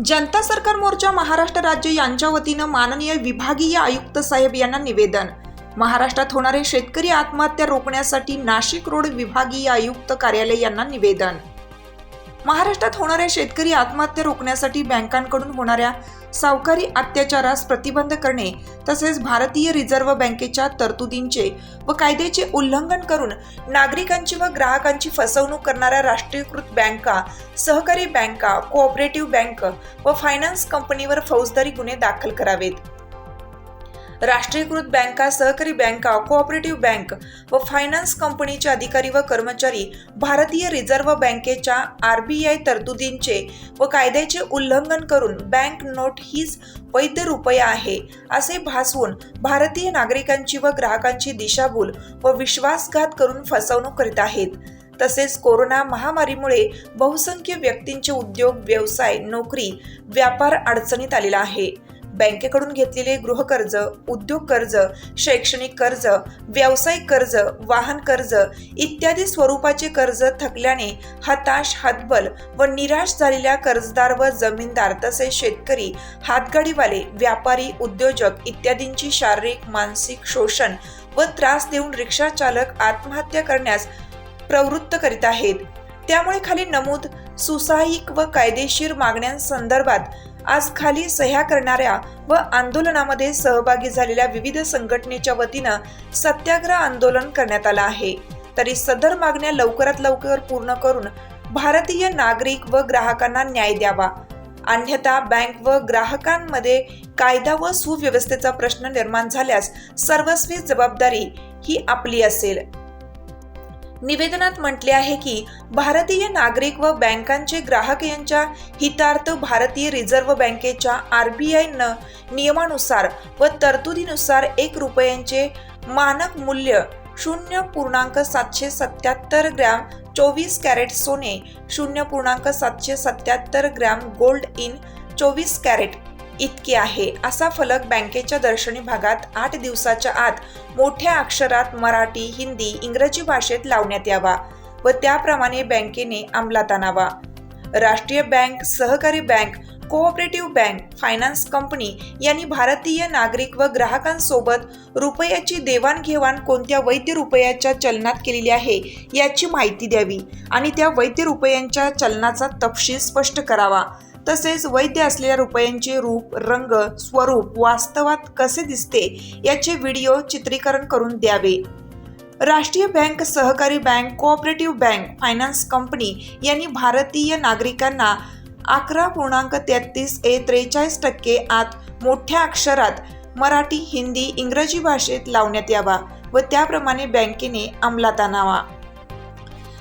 जनता सरकार मोर्चा महाराष्ट्र राज्य यांच्या वतीनं माननीय विभागीय आयुक्त साहेब यांना निवेदन. महाराष्ट्रात होणारे शेतकरी आत्महत्या रोखण्यासाठी नाशिक रोड विभागीय आयुक्त कार्यालय यांना निवेदन. महाराष्ट्रात होणाऱ्या शेतकरी आत्महत्या रोखण्यासाठी बँकांकडून होणाऱ्या सावकारी अत्याचारास प्रतिबंध करणे तसेच भारतीय रिझर्व्ह बँकेच्या तरतुदींचे व कायद्याचे उल्लंघन करून नागरिकांची व ग्राहकांची फसवणूक करणाऱ्या राष्ट्रीयकृत बँका सहकारी बँका कोऑपरेटिव्ह बँक व फायनान्स कंपनीवर फौजदारी गुन्हे दाखल करावेत. राष्ट्रीयकृत बँका सहकारी बँका कोऑपरेटिव्ह बँक व फायनान्स कंपनीचे अधिकारी व कर्मचारी भारतीय रिझर्व्ह बँकेच्या आर बी आय तरतुदींचे व कायद्याचे उल्लंघन करून बँक नोट हीच वैध रुपया आहे असे भासवून भारतीय नागरिकांची व ग्राहकांची दिशाभूल व विश्वासघात करून फसवणूक करीत आहेत. तसेच कोरोना महामारीमुळे बहुसंख्य व्यक्तींचे उद्योग व्यवसाय नोकरी व्यापार अडचणीत आलेला आहे. बँकेकडून घेतलेले गृहकर्ज उद्योग कर्ज शैक्षणिक कर्ज व्यावसायिक कर्ज वाहन कर्ज इत्यादी स्वरूपाचे कर्ज थकल्याने हताश हतबल व निराश झालेल्या कर्जदार व जमीनदार तसेच शेतकरी हातगाडीवाले व्यापारी उद्योजक इत्यादींची शारीरिक मानसिक शोषण व त्रास देऊन रिक्षा चालक आत्महत्या करण्यास प्रवृत्त करीत आहेत. त्यामुळे खाली नमूद सुसाहिक व कायदेशीर मागण्यांसंदर्भात आज खाली सह्या करणाऱ्या व आंदोलनामध्ये सहभागी झालेल्या विविध संघटनेच्या वतीनं सत्याग्रह आंदोलन करण्यात आलं आहे. तरी सदर मागण्या लवकरात लवकर पूर्ण करून भारतीय नागरिक व ग्राहकांना न्याय द्यावा. अन्यथा बँक व ग्राहकांमध्ये कायदा व सुव्यवस्थेचा प्रश्न निर्माण झाल्यास सर्वस्वी जबाबदारी ही आपली असेल. निवेदनात म्हटले आहे की भारतीय नागरिक व बँकांचे ग्राहक यांच्या हितार्थ भारतीय रिझर्व्ह बँकेच्या आर बी आयनं नियमानुसार व तरतुदीनुसार एक रुपयांचे मानक मूल्य शून्य पूर्णांक सातशे सत्याहत्तर ग्रॅम चोवीस कॅरेट सोने शून्य पूर्णांक सातशे सत्याहत्तर ग्रॅम गोल्ड इन चोवीस कॅरेट इतके आहे. असा फलक बँकेच्या दर्शनी भागात आठ दिवसाच्या आत मोठ्या अक्षरात मराठी हिंदी इंग्रजी भाषेत लावण्यात यावा व त्याप्रमाणे बँकेने अंमलात आणावा. राष्ट्रीय बँक सहकारी bank cooperative bank finance company यांनी भारतीय नागरिक व ग्राहकांसोबत रुपयाची देवाणघेवाण कोणत्या वैद्य रुपयाच्या चलनात केलेली आहे याची माहिती द्यावी आणि त्या वैद्य रुपयांच्या चलनाचा तपशील स्पष्ट करावा. तसेच वैध असलेल्या रुपयांचे रूप रंग स्वरूप वास्तवात कसे दिसते याचे व्हिडिओ चित्रीकरण करून द्यावे. राष्ट्रीय बँक सहकारी bank cooperative bank finance company यांनी भारतीय नागरिकांना अकरा पूर्णांक तेहतीस ए त्रेचाळीस टक्के आत मोठ्या अक्षरात मराठी हिंदी इंग्रजी भाषेत लावण्यात यावा व त्याप्रमाणे बँकेने अंमलात आणावा.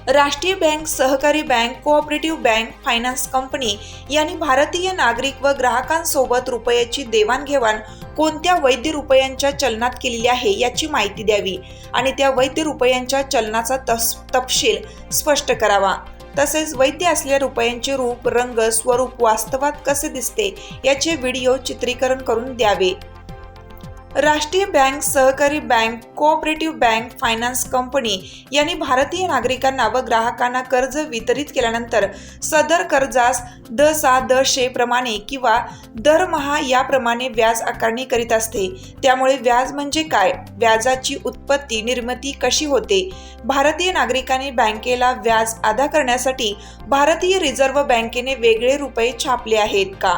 राष्ट्रीय बँक सहकारी bank cooperative bank finance company यांनी भारतीय नागरिक व ग्राहकांसोबत रुपयाची देवाणघेवाण कोणत्या वैध रुपयांच्या चलनात केलेली आहे याची माहिती द्यावी आणि त्या वैध रुपयांच्या चलनाचा तस तपशील स्पष्ट करावा. तसेच वैद्य असलेल्या रुपयांचे रूप रंग स्वरूप वास्तवात कसे दिसते याचे व्हिडिओ चित्रीकरण करून द्यावे. राष्ट्रीय बँक सहकारी bank cooperative bank finance company यांनी भारतीय नागरिकांना व ग्राहकांना कर्ज वितरित केल्यानंतर सदर कर्जास द सा द शे प्रमाणे किंवा दरमहा याप्रमाणे व्याज आकारणी करीत असते. त्यामुळे व्याज म्हणजे काय? व्याजाची उत्पत्ती निर्मिती कशी होते? भारतीय नागरिकांनी बँकेला व्याज अदा करण्यासाठी भारतीय रिझर्व्ह बँकेने वेगळे रुपये छापले आहेत का?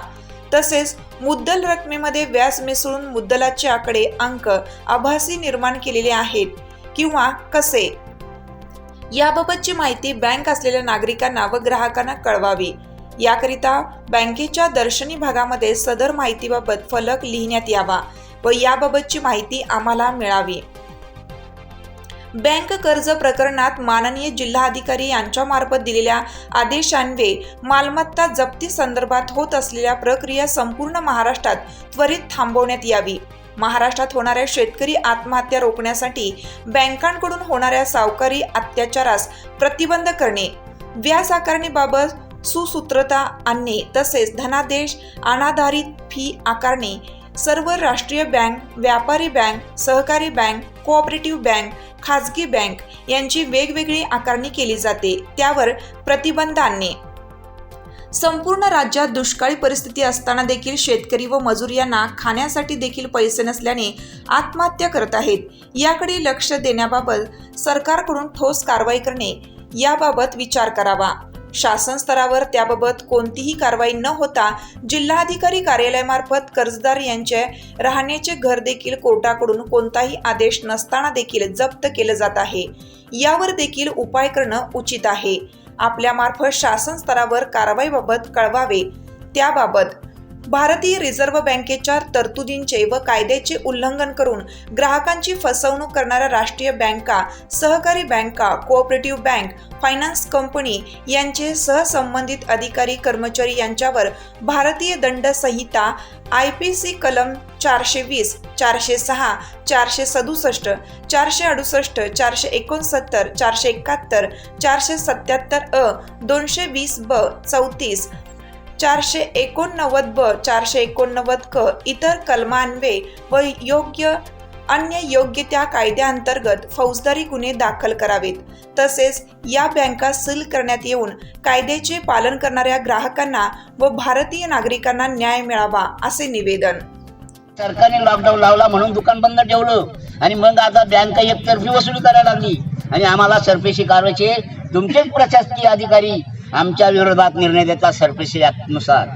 तसेच मुद्दल रकमेमध्ये व्याज मिसळून मुद्दलाचे आकडे अंक आभासी निर्माण केलेले आहेत किंवा कसे? याबाबतची माहिती बँक असलेल्या नागरिकांना व ग्राहकांना कळवावी. याकरिता बँकेच्या दर्शनी भागामध्ये सदर माहितीबाबत फलक लिहिण्यात यावा व याबाबतची माहिती आम्हाला मिळावी. बँक कर्ज प्रकरणात माननीय जिल्हाधिकारी यांच्यामार्फत दिलेल्या आदेशान्वये मालमत्ता जप्ती संदर्भात होत असलेल्या प्रक्रिया संपूर्ण महाराष्ट्रात त्वरित थांबवण्यात यावी. महाराष्ट्रात होणाऱ्या शेतकरी आत्महत्या रोखण्यासाठी बँकांकडून होणाऱ्या सावकारी अत्याचारास प्रतिबंध करणे व्याज आकारणीबाबत सुसूत्रता आणणे तसेच धनादेश अनाधारित फी आकारणे सर्व राष्ट्रीय बँक व्यापारी बँक सहकारी बँक कोऑपरेटिव्ह बँक खाजगी बँक यांची वेगवेगळी आकारणी केली जाते. त्यावर प्रतिबंध आणणे. संपूर्ण राज्यात दुष्काळी परिस्थिती असताना देखील शेतकरी व मजूर यांना खाण्यासाठी देखील पैसे नसल्याने आत्महत्या करत आहेत. याकडे लक्ष देण्याबाबत सरकारकडून ठोस कारवाई करणे याबाबत विचार करावा. शासन स्तरावर त्याबाबत कोणतीही कारवाई न होता जिल्हाधिकारी कार्यालयामार्फत कर्जदार यांचे राहण्याचे घर देखील कोर्टाकडून कोणताही आदेश नसताना देखील जप्त केलं जात आहे. यावर देखील उपाय करणं उचित आहे. आपल्यामार्फत शासन स्तरावर कारवाईबाबत कळवावे. त्याबाबत भारतीय रिझर्व्ह बँकेच्या तरतुदींचे व कायद्याचे उल्लंघन करून ग्राहकांची फसवणूक करणाऱ्या राष्ट्रीय बँका सहकारी बँका कोऑपरेटिव्ह बँक फायनान्स कंपनी यांचे सहसंबंधित अधिकारी कर्मचारी यांच्यावर भारतीय दंड संहिता आय पी सी कलम चारशे वीस चारशे सहा चारशे सदुसष्ट चारशे अडुसष्ट चारशे एकोणसत्तर चारशे एकाहत्तर चारशे सत्याहत्तर अ दोनशे वीस ब चौतीस चारशे एकोणनव्वद ब चारशे एकोणनव्वद क इतर कलमान्वे व योग्य अन्य योग्य त्या कायद्याअंतर्गत फौजदारी गुन्हे दाखल करावेत. तसेच या बँका सील करण्यात येऊन कायद्याचे पालन करणाऱ्या ग्राहकांना व भारतीय नागरिकांना न्याय मिळावा असे निवेदन. सरकारने लॉकडाऊन लावला म्हणून दुकान बंद ठेवलं आणि मग आता बँक एकतर्फी वसुली करायला लागली. आणि आम्हाला सरपेशी कारवाईचे तुमचेच प्रशासकीय अधिकारी आमच्या विरोधात निर्णय देतात सरपेशी नुसार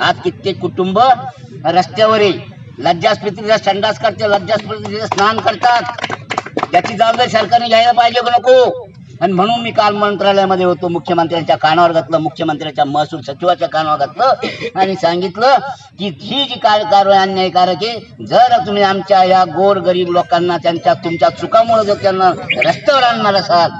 आज कित्येक कुटुंब रस्त्यावर आहे संडास करते लज्जास्पतीचं स्नान करतात. त्याची जबाबदारी सरकारने घ्यायला पाहिजे नको? आणि म्हणून मी काल मंत्रालयामध्ये होतो मुख्यमंत्र्यांच्या कानावर घातलं मुख्यमंत्र्यांच्या महसूल सचिवाच्या कानावर घातलं. आणि सांगितलं की ही जी काय कारवाई अन्यायकारक आहे जर तुम्ही आमच्या या गोर गरीब लोकांना त्यांच्या तुमच्या चुकामुळे जर त्यांना रस्त्यावर आणणार असाल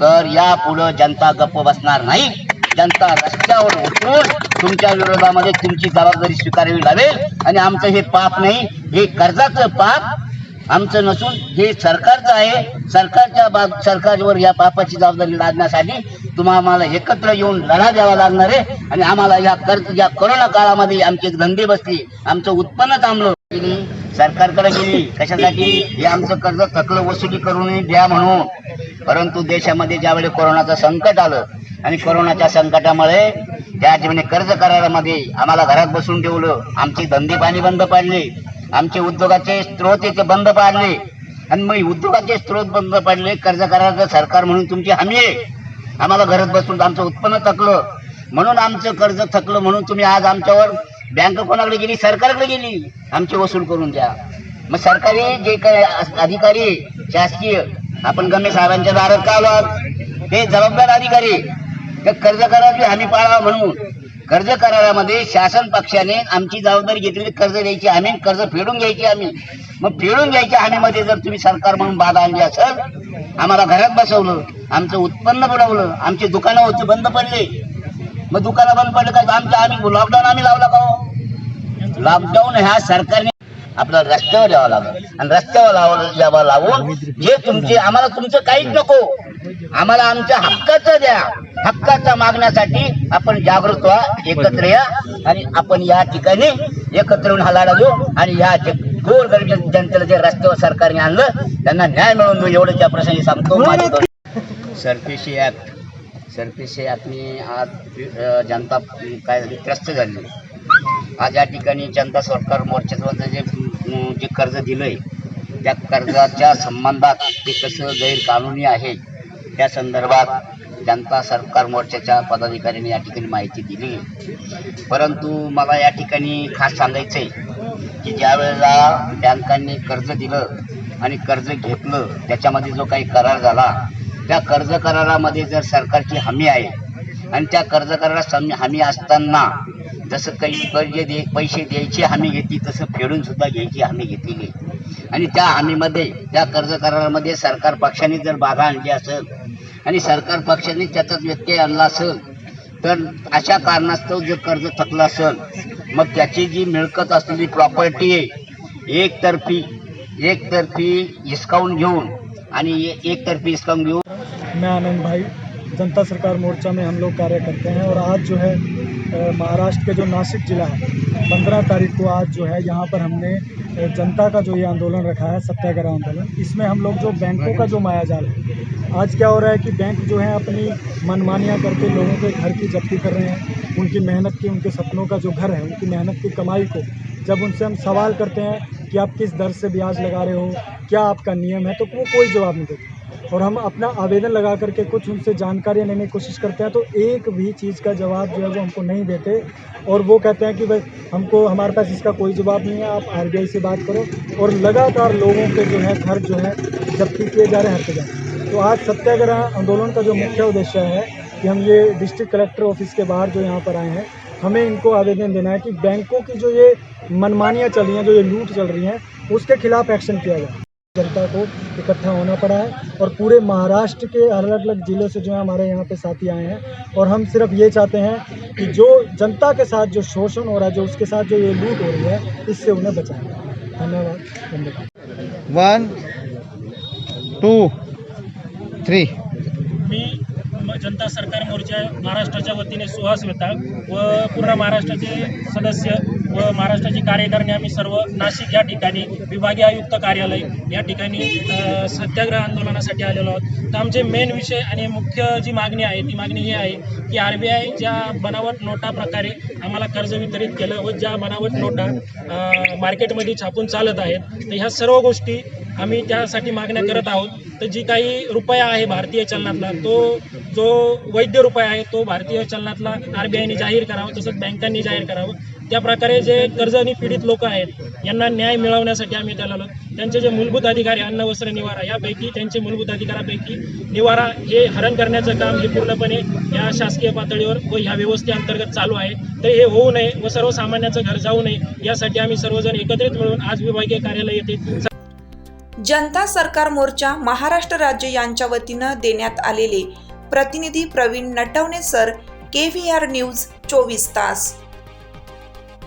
तर या पुढं जनता गप्प बसणार नाही. जनता रस्त्यावर उतरून तुमच्या विरोधामध्ये तुमची जबाबदारी स्वीकारावी लागेल. आणि आमचं हे पाप नाही हे कर्जाचं पाप आमचं नसून हे सरकारचं आहे सरकारच्या बाब सरकारवर या पापाची जबाबदारी लादण्यासाठी तुम्हाला आम्हाला एकत्र येऊन लढा द्यावा लागणार आहे. आणि आम्हाला या कर्ज या कोरोना काळामध्ये आमचे धंदे बसले. आमचं उत्पन्न थांबलं गेली सरकारकडे गेली. कशासाठी? हे आमचं कर्ज थकलं वसुली करून द्या म्हणून. परंतु देशामध्ये ज्यावेळी कोरोनाचं संकट आलं आणि कोरोनाच्या संकटामुळे त्या ठिकाणी कर्ज करारामध्ये आम्हाला घरात बसून ठेवलं. आमचे धंदे पाणी बंद पाडले. आमचे उद्योगाचे स्त्रोत येथे बंद पाडले. आणि मग उद्योगाचे स्त्रोत बंद पडले कर्ज करायचं सरकार म्हणून तुमची हमी आहे. आम्हाला घरात बसून आमचं उत्पन्न थकलं. म्हणून आमचं कर्ज थकलं म्हणून तुम्ही आज आमच्यावर बँक कोणाकडे गेली? सरकारकडे गेली. आमची वसूल करून द्या. मग सरकारी जे काही अधिकारी शासकीय आपण गमे साहेबांच्या दारात का आलो ते जबाबदार अधिकारी तर कर्ज कराराची हमी पाळावा म्हणून कर्ज करारामध्ये शासन पक्षाने आमची जबाबदारी घेतलेली कर्ज द्यायची. आम्ही कर्ज फेडून घ्यायची आम्ही. मग फेडून घ्यायच्या हमीमध्ये जर तुम्ही सरकार म्हणून बाधा आणली असेल आम्हाला घरात बसवलं आमचं उत्पन्न बुडवलं आमची दुकानं होती बंद पडले. मग दुकानं बंद पडलं का? आमचं आम्ही लॉकडाऊन आम्ही लावला का हो? लॉकडाऊन ह्या सरकारने आपलं रस्त्यावर यावं लागलं. आणि रस्त्यावर लावलं लावून जे तुमचे आम्हाला तुमचं काहीच नको. आम्हाला आमच्या हक्काचं द्या. हक्काचा मागण्यासाठी आपण जागृत व्हा एकत्र या आणि आपण या ठिकाणी एकत्र येऊन हा लढा देऊ आणि या जे गोर गरीब जनतेला जे रस्त्यावर सरकारने आणलं त्यांना न्याय मिळवून देऊ एवढं त्या प्रसंगी सांगतो सरफेशी ॲक्ट सरफेशी ॲक्टने आज जनता काय झाली? त्रस्त झाली. आज या ठिकाणी जनता सरकार मोर्चाचं जे जे कर्ज दिलंय त्या कर्जाच्या संबंधात ते कसं गैरकानूनी आहे त्या संदर्भात जनता सरकार मोर्चाच्या पदाधिकाऱ्यांनी या ठिकाणी माहिती दिली परंतु मला या ठिकाणी खास सांगायचं आहे की ज्या वेळेला बँकांनी कर्ज दिलं आणि कर्ज घेतलं त्याच्यामध्ये जो काही करार झाला त्या कर्ज करारामध्ये जर सरकारची हमी आहे आणि त्या कर्ज करारात हमी असताना जसं काही कर्ज दे पैसे द्यायची हमी घेतली तसं फेडून सुद्धा घ्यायची हमी घेतलेली आहे. आणि त्या हमीमध्ये त्या कर्ज करारामध्ये सरकार पक्षाने जर बाधा आणली असेल आणि सरकार पक्षाने त्याचाच व्यत्यय आणला असेल तर अशा कारणास्तव जर कर्ज थकलं असेल मग त्याची जी मिळकत असलेली प्रॉपर्टी आहे एकतर्फी एकतर्फी हिसकावून घेऊन आणि एकतर्फी हिसकावून घेऊन मैं आनंद भाई जनता सरकार मोर्चा में हम लोग कार्य करते हैं और आज जो है महाराष्ट्र के जो नासिक जिला है, पंद्रह तारीख को आज जो है यहाँ पर हमने जनता का जो ये आंदोलन रखा है, सत्याग्रह आंदोलन, इसमें हम लोग जो बैंकों का जो मायाजाल है, आज क्या हो रहा है कि बैंक जो है अपनी मनमानियाँ करके लोगों के घर की जब्ती कर रहे हैं, उनकी मेहनत की, उनके सपनों का जो घर है, उनकी मेहनत की कमाई को, जब उनसे हम सवाल करते हैं कि आप किस दर से ब्याज लगा रहे हो, क्या आपका नियम है तो वो कोई जवाब नहीं देते। और हम अपना आवेदन लगा करके कुछ उनसे जानकारियाँ लेने की कोशिश करते हैं तो एक भी चीज़ का जवाब जो है वो हमको नहीं देते। और वो कहते हैं कि भाई, हमको, हमारे पास इसका कोई जवाब नहीं है, आप आर से बात करो। और लगातार लोगों के जो है, घर जो है, जब्ती किए जा रहे हैं जगह। तो आज सत्याग्रह आंदोलन का जो मुख्य उद्देश्य है कि हम ये डिस्ट्रिक्ट कलेक्टर ऑफ़िस के बाहर जो यहाँ पर आए हैं, हमें इनको आवेदन देना है कि बैंकों की जो ये मनमानियाँ चल रही हैं, जो ये लूट चल रही हैं, उसके खिलाफ एक्शन किया जाए। जनता को इकट्ठा होना पड़ा है और पूरे महाराष्ट्र के अलग अलग जिलों से जो है हमारे यहाँ पे साथी आए हैं। और हम सिर्फ़ ये चाहते हैं कि जो जनता के साथ जो शोषण हो रहा है जो उसके साथ जो ये लूट हो रही है इससे उन्हें बचाएँ। धन्यवाद धन्यवाद। वन टू थ्री मी जनता सरकार मोर्चा महाराष्ट्राच्या वतीने सुहास वेताळ व पूर्ण महाराष्ट्राचे सदस्य व महाराष्ट्राची कार्यकारिणी आम्ही सर्व नाशिक या ठिकाणी विभागीय आयुक्त कार्यालय या ठिकाणी सत्याग्रह आंदोलनासाठी आलेलो आहोत. तर आमचे मेन विषय आणि मुख्य जी मागणी आहे ती मागणी ही आहे की आर बी आय ज्या बनावट नोटा प्रकारे आम्हाला कर्ज वितरित केलं व ज्या बनावट नोटा मार्केटमध्ये छापून चालत आहेत तर ह्या सर्व गोष्टी आम्ही त्यासाठी मागण्या करत आहोत. तर जी काही रुपया आहे भारतीय चलनातला तो जो वैध रुपया आहे तो भारतीय चलनातला आर बी आयने जाहीर करावा तसंच बँकांनी जाहीर करावं. त्या प्रकारे जे कर्ज आणि पीडित लोक आहेत यांना न्याय मिळवण्यासाठी आम्ही त्याला त्यांचे जे मूलभूत अधिकार अन्न वस्त्र निवारा यापैकी त्यांचे मूलभूत अधिकारापैकी निवारा हे हरण करण्याचं काम हे पूर्णपणे या शासकीय पातळीवर व ह्या व्यवस्थेअंतर्गत चालू आहे. तर हे होऊ नये व सर्वसामान्याचं घर जाऊ नये यासाठी आम्ही सर्वजण एकत्रित मिळून आज विभागीय कार्यालय येथे जनता सरकार मोर्चा महाराष्ट्र राज्य यांच्या वतीनं देण्यात आलेले प्रतिनिधी Pravin Natawane sir K V R news चोवीस तास.